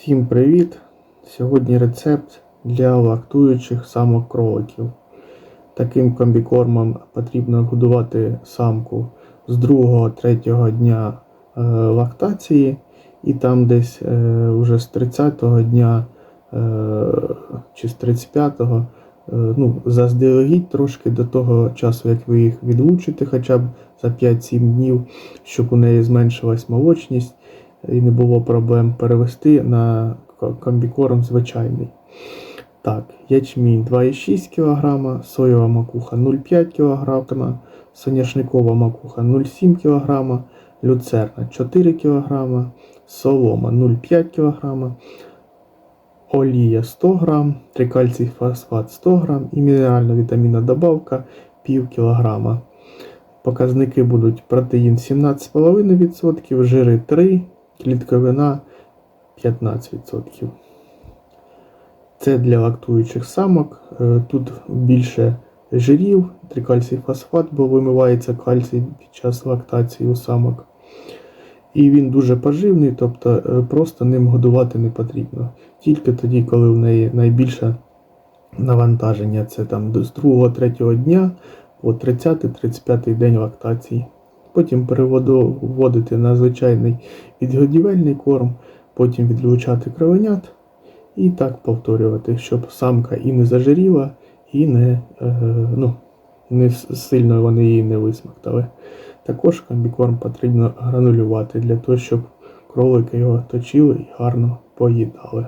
Всім привіт! Сьогодні рецепт для лактуючих самок кроликів. Таким комбікормом потрібно годувати самку з 2-3 дня е, лактації, і там десь е, вже з 30-го дня е, чи з 35-го, е, ну, заздалегідь трошки до того часу, як ви їх відлучите, хоча б за 5-7 днів, щоб у неї зменшилась молочність і не було проблем перевести на комбікорм звичайний. Так, ячмінь 2,6 кг, соєва макуха 0,5 кг, соняшникова макуха 0,7 кг, люцерна 4 кг, солома 0,5 кг, олія 100 г, трикальцій фосфат 100 г і мінеральна вітамінна добавка пів кг. Показники будуть протеїн 17,5%, жири 3, клітковина 15%. Це для лактуючих самок. Е, Тут більше жирів, трикальцій фосфат, бо вимивається кальцій під час лактації у самок. І він дуже поживний, тобто е, просто ним годувати не потрібно. Тільки тоді, коли в неї найбільше навантаження, це там з 2-3 дня по 30-35 день лактації. Потім вводити на звичайний відгодівельний корм, потім відлучати кровенят і так повторювати, щоб самка і не зажиріла, і не, е, ну, не сильно вони її не висмоктали. Також комбікорм потрібно гранулювати для того, щоб кролики його точили і гарно поїдали.